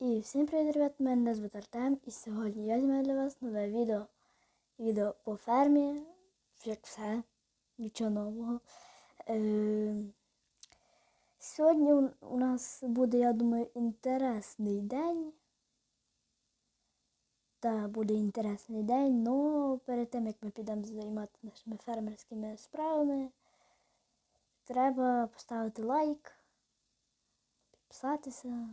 І всім привіт, ребят! Мене звати Артем і сьогодні я знімаю для вас нове відео. Відео по фермі, як все, нічого нового. Е, Сьогодні у нас буде, я думаю, інтересний день. Та буде інтересний день, але перед тим як ми підемо займатися нашими фермерськими справами, треба поставити лайк, підписатися.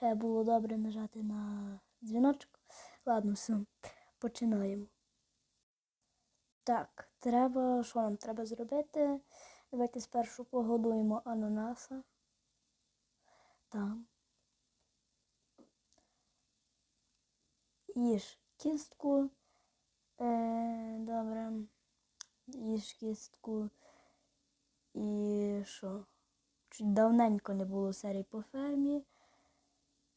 Ще було добре нажати на дзвіночок. Ладно, все, починаємо. Так, треба. Що нам треба зробити? Давайте спершу погодуємо ананаса. Там. Їж кістку. Е, добре. Їж кістку. І що? Чуть давненько не було серій по фермі.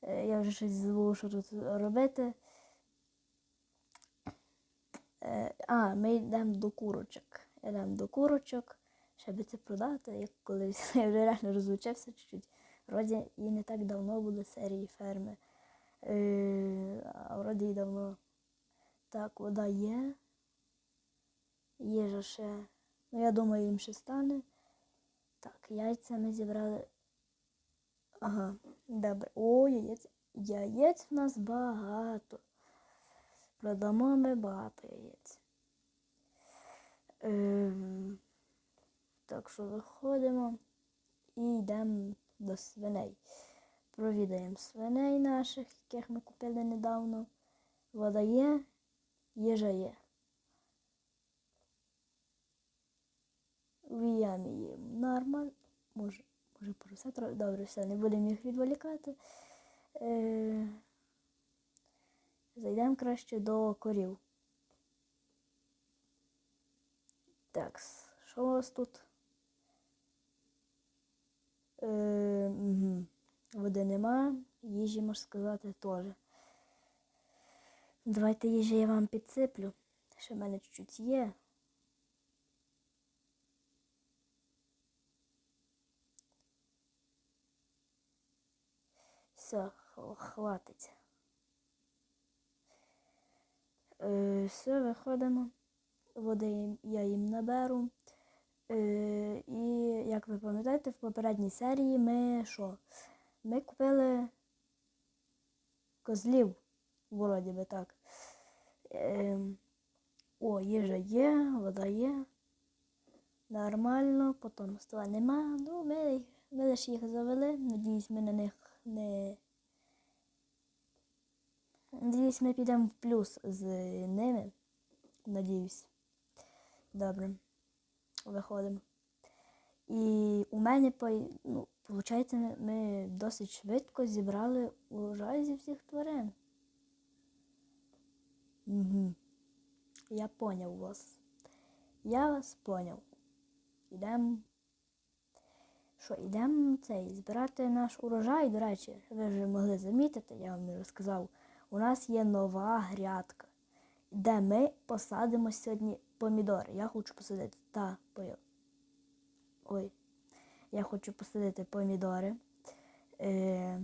Е, Я вже щось забув, що тут робити. Е, А, ми йдемо до курочок. Йдемо до курочок, щоб це продати, як колись. Я вже реально розлучився чуть-чуть. Вроді і не так давно буде серії ферми. Е, А вроді і давно. Так, вода є. Їжа ще. Ну, я думаю, їм ще стане. Так, яйця ми зібрали. Ага, добре. О, яєць. Яєць в нас багато. Продамо ми багато яєць. Ем, так що виходимо і йдемо до свиней. Провідаємо свиней наших, яких ми купили недавно. Вода є, їжа є. Віям їм нормально. Може, може поросят трохи. Добре, все, не будемо їх відволікати. Е, Зайдемо краще до корів. Так, що у вас тут? Е, угу. Води нема, їжі, можна сказати, теж. Давайте їжі я вам підсиплю. Ще в мене чуть-чуть є. Все, хватить. Е, все, виходимо. Води я їм наберу. Е, і як ви пам'ятаєте, в попередній серії ми що? Ми купили козлів, вроді би так. Е, о, їжа є, вода є. Нормально, потім стола нема. Ну, ми, ми лише їх завели. Надіюсь, ми на них не. Надіюсь, ми підемо в плюс з ними. Надіюсь. Добре. Виходимо. І у мене по- ну, виходить, ми, досить швидко зібрали урожай зі всіх тварин. Угу. Я поняв вас. Я вас поняв. Ідемо. Що, йдемо цей збирати наш урожай. До речі, ви вже могли замітити, я вам не розказав. У нас є нова грядка, де ми посадимо сьогодні помідори. Я хочу посадити та. Ой. Я хочу посадити помідори. Е,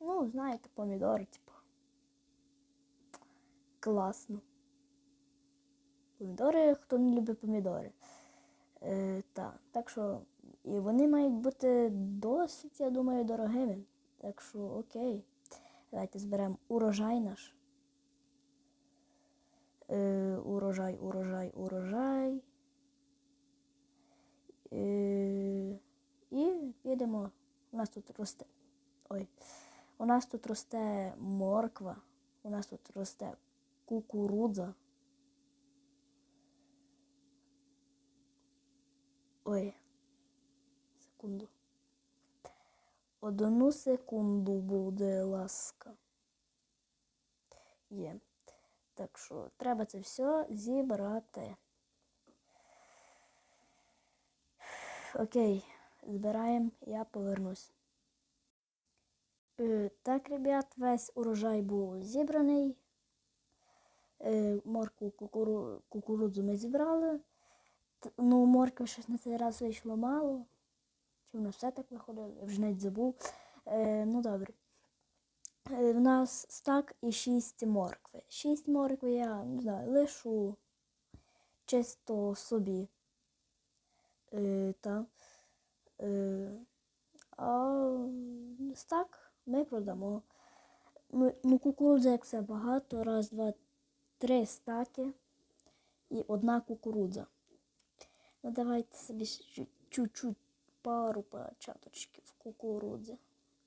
ну, знаєте, помідори, типу. Класно. Помідори, хто не любить помідори. Е, та, так що і вони мають бути досить, я думаю, дорогими. Так що окей. Давайте зберемо урожай наш. Е, урожай, урожай, урожай. Е, і підемо. У нас тут росте. Ой. У нас тут росте морква. У нас тут росте кукурудза. Ой. Секунду. Одну секунду буде ласка. Є. Так що треба це все зібрати. Окей, збираємо, я повернусь. Е, так, ребят, весь урожай був зібраний. Е, кукуру, кукурудзу ми зібрали. Ну, моркви щось на цей раз вийшло мало. Чи воно все так виходило? Я вже навіть забув. Е, ну добре. Е, В нас стак і 6 моркви. 6 моркви я не знаю, лишу чисто собі. Е, та. Е, а стак ми продамо. Ми, ну, кукурудзи, як все багато, раз, два, три стаки і одна кукурудза. Ну, давайте собі чуть-чуть пару початочків кукурудзи.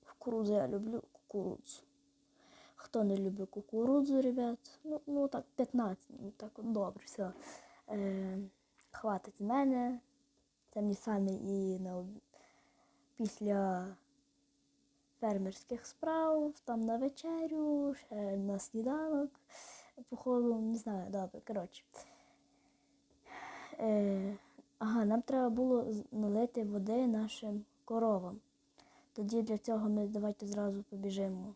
Кукурудзу я люблю кукурудзу. Хто не любить кукурудзу, ребят, ну, ну так 15, ну так от добре, все. Е, хватить мене. Це мені саме і на, після фермерських справ, там на вечерю, ще на сніданок. Походу, не знаю, добре, коротше. Е, ага, нам треба було налити води нашим коровам. Тоді для цього ми давайте зразу побіжимо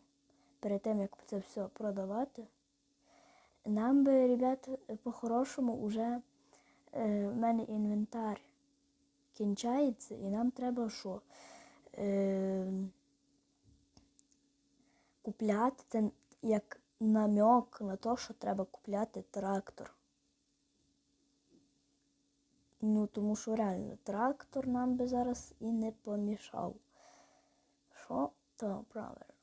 перед тим, як це все продавати. Нам би, ребят, по-хорошому уже е, в мене інвентар кінчається, і нам треба що? Е, купляти це як намек на те, що треба купляти трактор. Ну, тому що реально трактор нам би зараз і не помішав. Що? То правильно.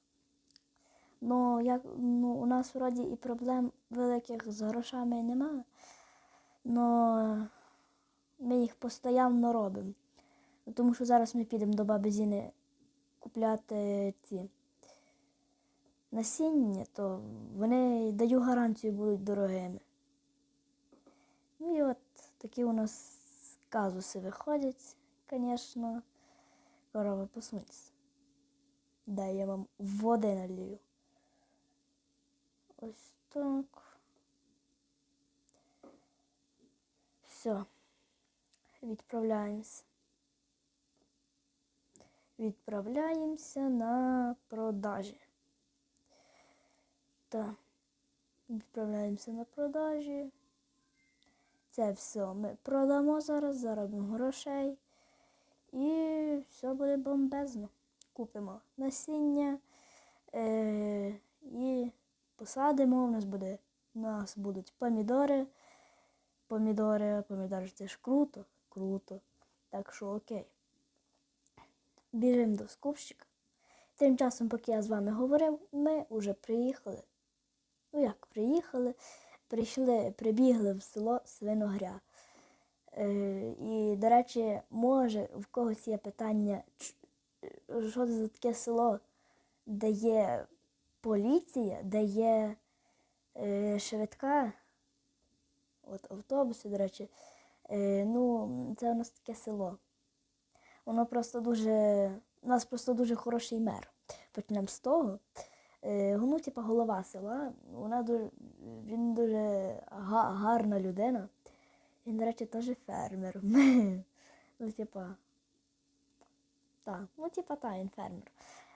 Ну, як, ну, у нас вроді і проблем великих з грошами немає. Но ми їх постійно робимо. Ну, Тому що зараз ми підемо до баби Зіни купляти ці насіння, то вони даю гарантію будуть дорогими. Ну і от такі у нас казуси виходять, звісно. Корова посунься. Дай я вам води налію. Ось так. Все. Відправляємося. Відправляємося на продажі. Так. Відправляємося на продажі. Це все ми продамо зараз, заробимо грошей. І все буде бомбезно. Купимо насіння е- і посадимо. У нас буде, у нас будуть помідори. Помідори, помідори це ж круто, круто. Так що окей. Біжимо до скупщика. Тим часом, поки я з вами говорив, ми вже приїхали. Ну як приїхали? Прийшли, прибігли в село Свиногря. Е, і, до речі, може, в когось є питання, що це за таке село, де є поліція, де є е, швидка, от автобуси, до речі. Е, ну, це у нас таке село. Воно просто дуже. У нас просто дуже хороший мер. Почнемо з того. Е, ну, типа, голова села, вона дуже, він дуже га- гарна людина. Він, до речі, теж фермер. ну, типа. Так, ну, типа, та, він фермер.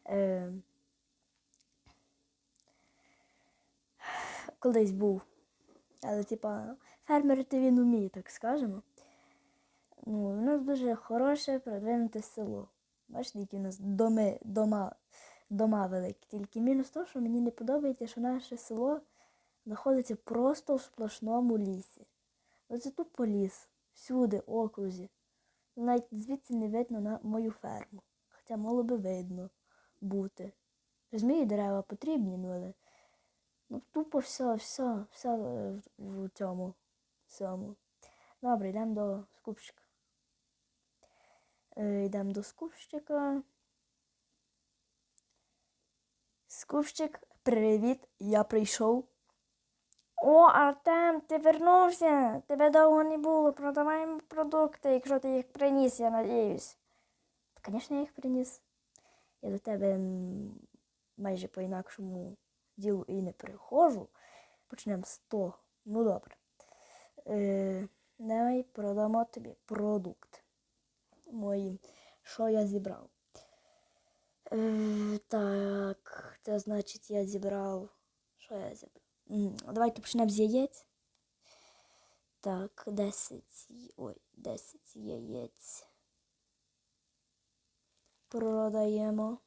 Е, колись був. Але, типа, фермерити він уміє, так скажемо. Ну, у нас дуже хороше продвинуте село. Бачите, які у нас доми, дома, дома великі. Тільки мінус то, що мені не подобається, що наше село знаходиться просто в сплошному лісі. Оце тупо ліс, всюди, окрузі. Навіть звідси не видно на мою ферму. Хоча мало би видно бути. Розумію, дерева потрібні, ну але ну, тупо все, все, все е, в, в цьому всьому. Добре, йдемо до скупщика. Е, Йдемо до скупщика. Скупщик, привіт, я прийшов. О, Артем, ти вернувся. Тебе довго не було. Продаваємо продукти, якщо ти їх приніс, я надіюсь. Звісно, я їх приніс. Я до тебе майже по-інакшому ділу і не приходжу. Почнемо з того. Ну добре. Е, давай продамо тобі продукт. Мої, що я зібрав. Е, так, це значить я зібрав. Що я зібрав? Давайте почнемо з яєць. Так, 10. Ой, 10 яєць. Продаємо.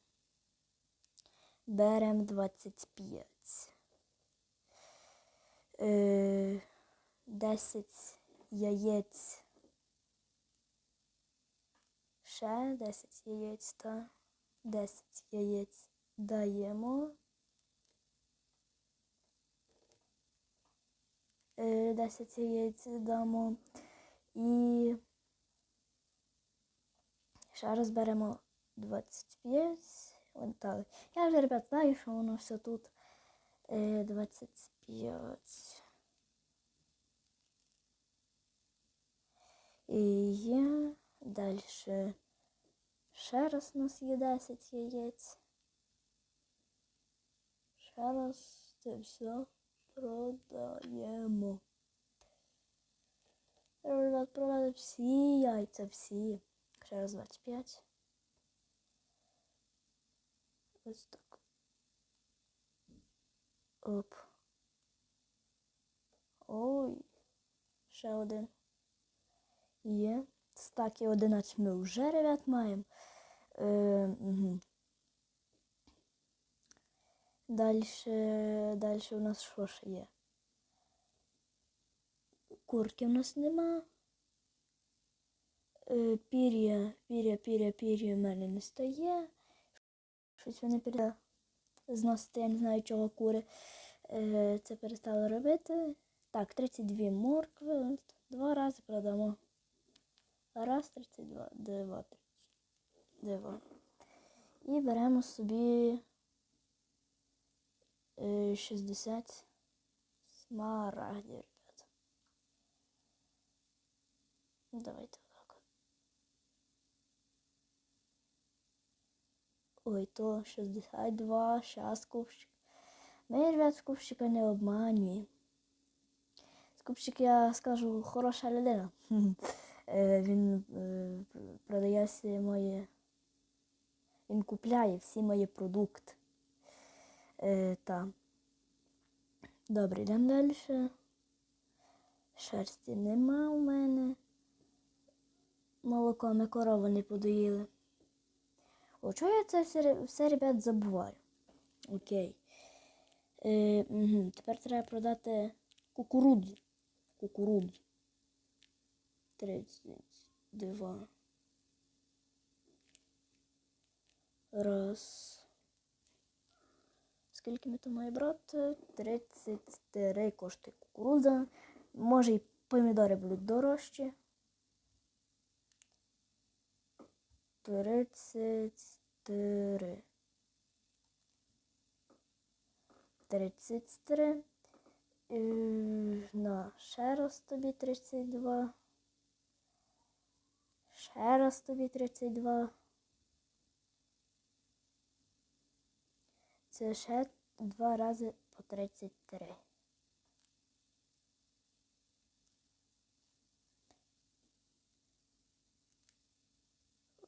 Берем 25. Е, 10 яєць. Ще 10 яєць та 10 яєць даємо. Е, 10 яєць дамо. І ще раз беремо 25. Вон так. Я вже, ребят, знаю, що воно все тут. Е, 25. І є далі. Ще раз у нас є 10 яєць. Ще раз це все продаємо. Ребят, продали всі яйця, всі. Ще раз 25. Ось так. Оп. Ой. Ще один. Є. Стаки 11 ми вже, ребят, маємо. Е, угу. Дальше, дальше у нас що ж є? Курки в нас нема. Е, пір'я, пір'я, пір'я, пір'я в мене не стає. Щось вони перестали зносити, я не знаю, чого кури е, це перестали робити. Так, 32 моркви. Два рази продамо. Раз, 32, два, 32. І беремо собі е, 60 смарагдів, ребята. Ну, Давайте так. Ой, то 62, щас купщик. Ми, ребят, скупщика не обманюємо. Скупщик, я скажу, хороша людина. Е, Він е, продає всі мої. Він купляє всі мої продукти. Е, та. Добре, йдемо далі. Шерсті нема у мене. Молоко ми корову не подоїли. О, чого я це все, все ребят, забуваю? Окей. Е, угу. Тепер треба продати кукурудзу. Кукурудзу. 32. Раз. Скільки ми то має брати? 33 коштує кукурудза. Може і помідори будуть дорожчі. 33. 33. Е, На, ще раз тобі 32. Ще раз тобі 32. Це ще два рази по 33.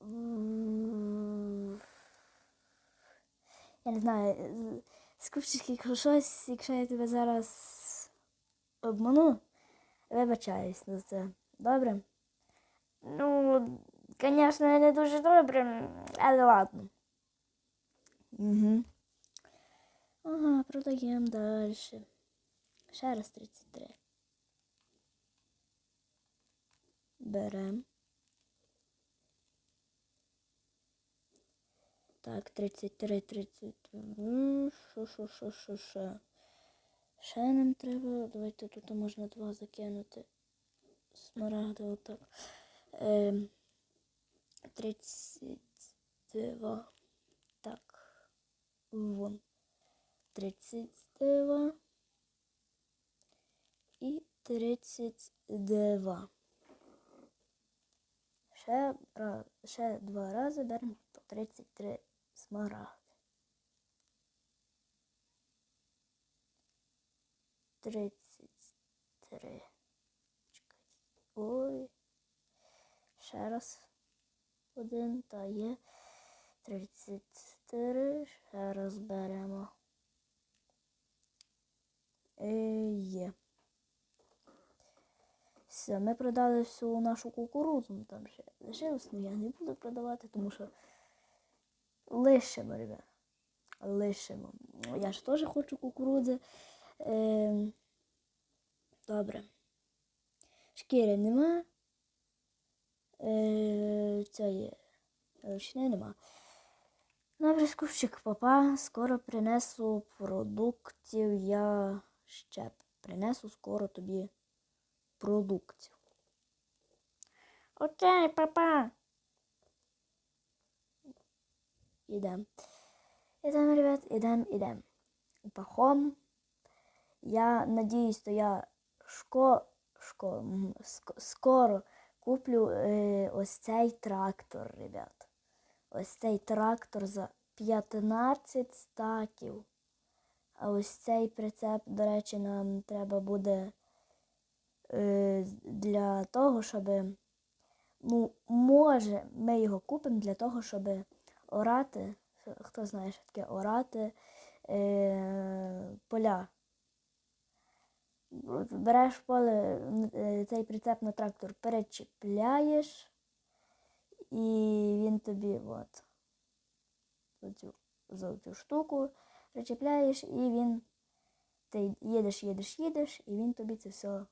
М, Я не знаю, скупщик, якщо щось, якщо я тебе зараз обману, вибачаюсь за це. Добре? Ну, звісно, не дуже добре, але ладно. Угу. Ага, продаємо далі. Ще раз 33. Берем. Так, 33, 30. М, Що, що, що, що, що. Ще нам треба. Давайте тут можна два закинути. Смарагди отак. Ем, 32. Так. Вон. 32 і 32. Ще, ра- ще два рази беремо по 33 смарагди. 33. Чекайте. Ой. Ще раз. Один та є. 34. Ще раз беремо. Е, Є. Все, ми продали всю нашу кукурудзу. Ну, Там ще лишилось, але я не буду продавати, тому що лишимо, ребят. лишимо. Я ж теж хочу кукурудзи. Е, добре. Шкіри нема. Е, цієї ручни нема. Добре, скупщик папа, скоро принесу продуктів. Я ще принесу скоро тобі продуктів. Окей, папа. Ідем. Ідем, ребят, ідем, ідем. Пахом. Я надіюсь, то я шко, шко, ск- скоро куплю е, ось цей трактор, ребят. Ось цей трактор за 15 стаків. А ось цей прицеп, до речі, нам треба буде е, для того, щоб. Ну, може, ми його купимо для того, щоб орати. Хто знає, що таке орати е, поля. Береш поле е, цей прицеп на трактор, перечіпляєш, і він тобі от, оцю, цю штуку причіпляєш, і він ти їдеш, їдеш, їдеш, і він тобі це все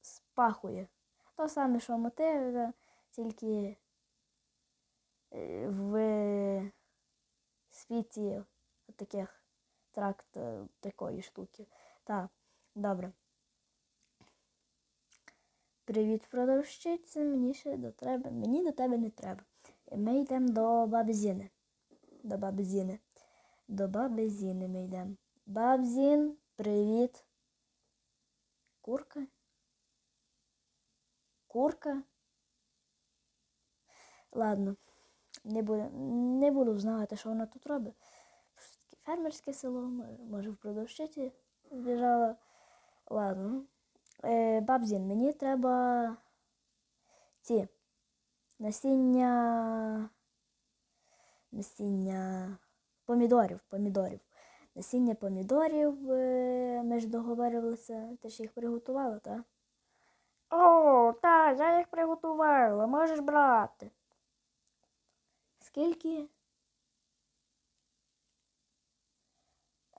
спахує. То саме, що мотига, тільки е, в світі таких тракт е, такої штуки. Так, добре. Привіт, продавщиця. Мені ще до тебе. Мені до тебе не треба. Ми йдемо до баби. До баби Зіни. До баби Зіни ми йдемо. Бабзін, привіт. Курка? Курка? Ладно, не буду, не буду знати, що вона тут робить. Фермерське село, може в продавщиці збіжала. Ладно. Е, бабзін, мені треба ці насіння. Насіння помідорів, помідорів. Насіння помідорів е, ми ж договорилися, ти ж їх приготувала, так? О, так, я їх приготувала, можеш брати. Скільки?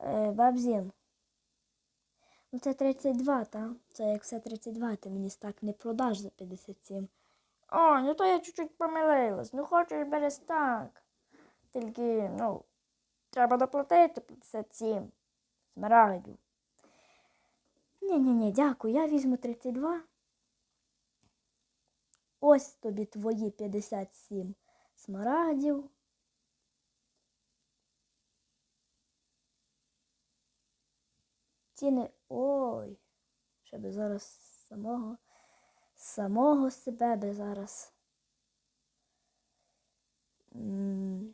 Е, бабзін. Ну це 32, так? Це як все 32, ти мені стак не продаш за 57. О, ну то я чуть-чуть помилилась. Ну хочеш бери стак. Тільки, ну, треба доплатити 57 смарагдів. Ні-ні-ні, дякую, я візьму 32. Ось тобі твої 57 смарагдів. Ціни. Ой. Ще би зараз самого. Самого себе би зараз.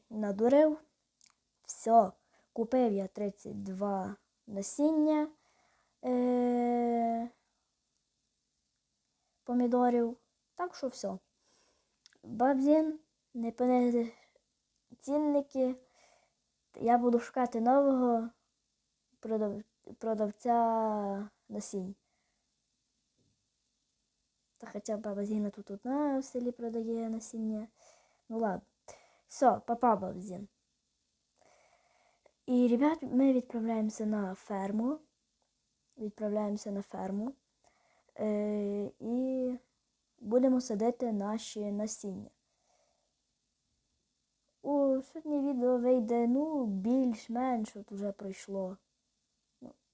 Надурив. Все. Купив я 32 насіння е- помідорів. Так що все. Бабзін, не понизиш цінники. Я буду шукати нового продав... продавця насінь. Та хоча баба Зіна тут одна в селі продає насіння. Ну ладно. Все, папа бабзін. І, ребят, ми відправляємося на ферму. Відправляємося на ферму. Е, і будемо садити наші насіння. У сьогодні відео вийде, ну, більш-менш от уже пройшло.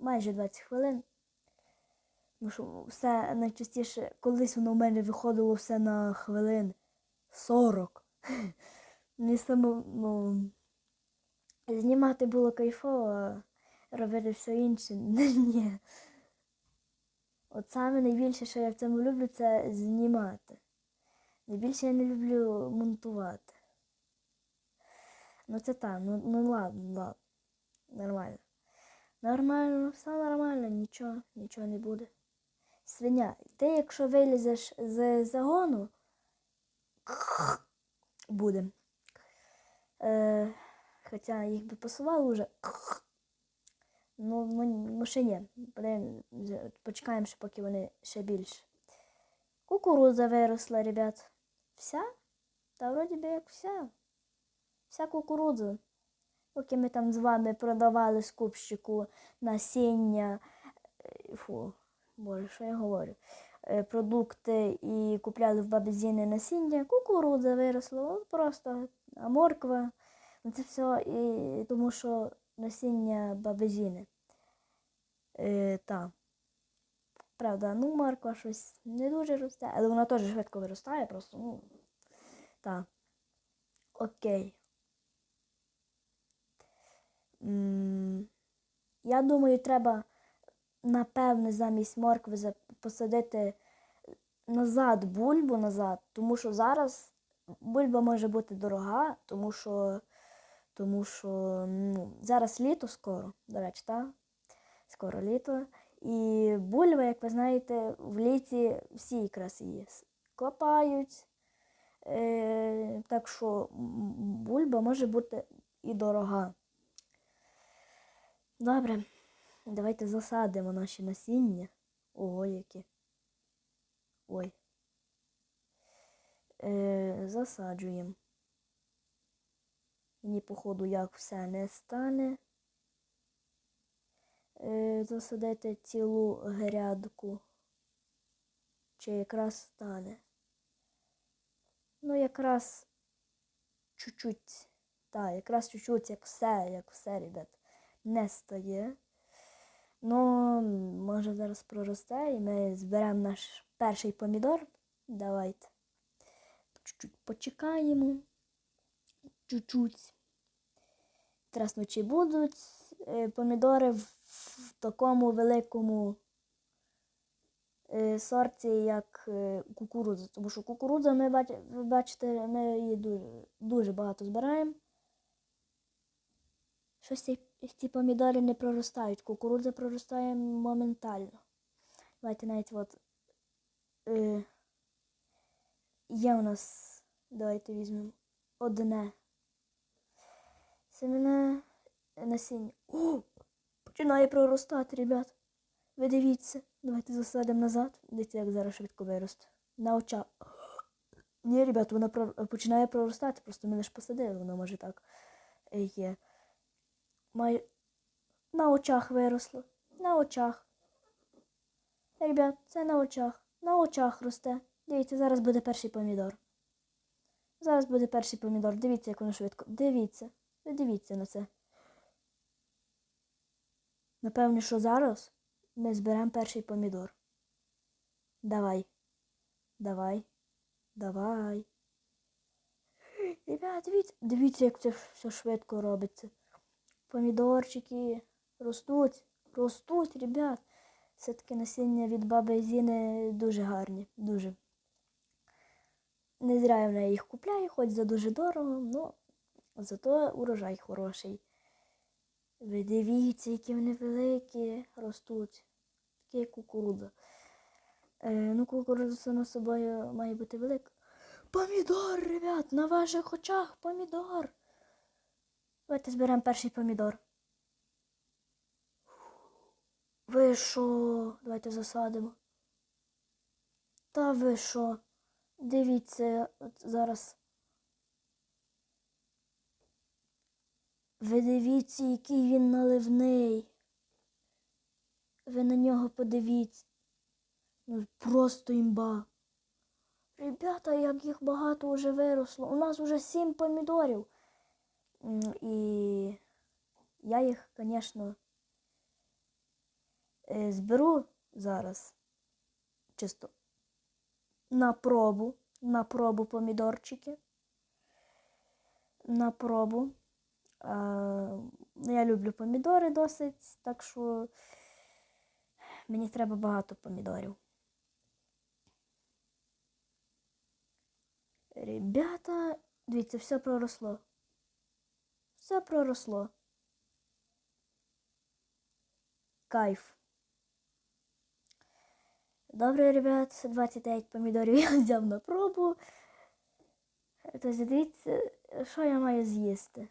Ну, майже 20 хвилин. Тому що все найчастіше, колись воно в мене виходило все на хвилин 40. Мені само, ну, знімати було кайфово, а робити все інше. Ні. От саме найбільше, що я в цьому люблю, це знімати. Найбільше я не люблю монтувати. Ну це так, ну, ну ладно, ладно. Нормально. Нормально, все нормально, нічого, нічого не буде. Свиня, ти якщо вилізеш з загону, буде. Е, хоча їх би посувало вже. Ну, ну, ну ще ні. Почекаємо, ще поки вони ще більше. Кукурудза виросла, ребят. Вся? Та вроді би як вся. Вся кукурудза. Поки ми там з вами продавали скупщику насіння. е, Фу, боже, що я говорю? е, Продукти і купляли в баби Зіни насіння, кукурудза виросла, просто, а морква. Це все і тому, що насіння баби Зіни. Е, та. Правда, ну морква щось не дуже росте, але вона теж швидко виростає, просто, ну. Та. Окей. Я думаю, треба, напевне, замість моркви посадити назад бульбу назад, тому що зараз бульба може бути дорога, тому що, тому що ну, зараз літо скоро, до речі, так? Скоро літо. І бульба, як ви знаєте, в літі всі якраз її копають. Е, так що бульба може бути і дорога. Добре, давайте засадимо наші насіння. Ого, які. Ой. Е, засаджуємо. Мені, походу, як все не стане. Е, засадити цілу грядку. Чи якраз стане? Ну, якраз чуть-чуть. Так, якраз чуть-чуть, як все, як все, ребят, не стає. Ну, може зараз проросте і ми зберемо наш перший помідор. Давайте. Чуть-чуть почекаємо. Чуть-чуть. Чи будуть е, помідори в, такому великому е, сорті, як е, кукурудза. Тому що кукурудза, ми ви бачите, ми її дуже, дуже багато збираємо. Щось ці, ці помідори не проростають. Кукурудза проростає моментально. Давайте навіть от е, є у нас, давайте візьмемо одне семена насіння. О! Починає проростати, ребят. Ви дивіться. Давайте засадимо назад. Дивіться, як зараз швидко виросте. На очах. Ні, ребят, про- починає проростати, просто ми лише посадили, воно може так е, є. Май... На очах виросло. На очах. Ребят, це на очах. На очах росте. Дивіться, зараз буде перший помідор. Зараз буде перший помідор. Дивіться, як воно швидко. Дивіться. Дивіться на це. Напевне, що зараз ми зберемо перший помідор. Давай. Давай. Давай. Ребят, дивіться, дивіться, як це все швидко робиться. Помідорчики ростуть, ростуть, ребят. Все-таки насіння від баби Зіни дуже гарні, дуже. Не зря я їх купляю, хоч за дуже дорого, ну зато урожай хороший. Ви дивіться, які вони великі ростуть. Такі як кукурудза. Е, ну, кукурудза сама собою має бути велика. Помідор, ребят, на ваших очах помідор. Давайте зберемо перший помідор. Ви що? Давайте засадимо. Та ви що? Дивіться, от зараз. Ви дивіться, який він наливний. Ви на нього подивіться. Ну, просто імба. Ребята, як їх багато вже виросло. У нас вже сім помідорів. І я їх, звісно, зберу зараз. Чисто на пробу. На пробу помідорчики. На пробу. Ну, я люблю помідори досить, так що мені треба багато помідорів. Ребята, дивіться, все проросло. Все проросло. Кайф. Добре, ребят, 29 помідорів я взяв на пробу. Тобто, дивіться, що я маю з'їсти.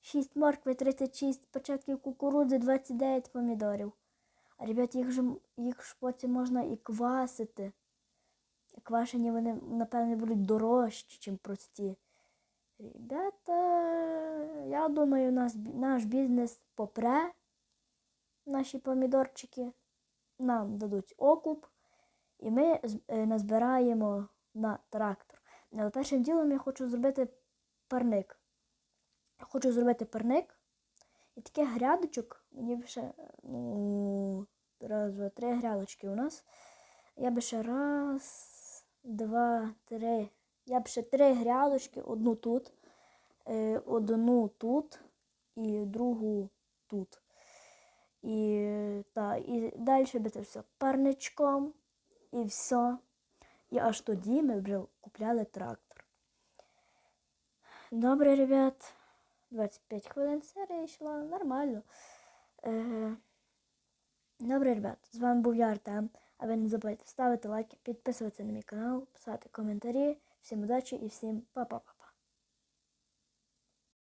6 моркви, 36 початків кукурудзи, 29 помідорів. А ребят, їх ж, їх ж потім можна і квасити. Квашені вони, напевне, будуть дорожчі, ніж прості. Ребята, я думаю, нас, наш бізнес попре, наші помідорчики, нам дадуть окуп, і ми е, назбираємо на трактор. Але першим ділом я хочу зробити парник. Хочу зробити парник. І таких грядочок, мені б ще, ну, раз, два, три грядочки у нас. Я би ще раз, два, три. Я б ще три грядочки, одну тут, е, одну тут і другу тут. І, та, і далі би це все парничком і все. І аж тоді ми вже купляли трактор. Добре, ребят. 25 хвилин серія йшла, нормально. Е, добре, ребят, з вами був я Артем. А ви не забудьте ставити лайки, підписуватися на мій канал, писати коментарі. Всім удачі і всім па-па.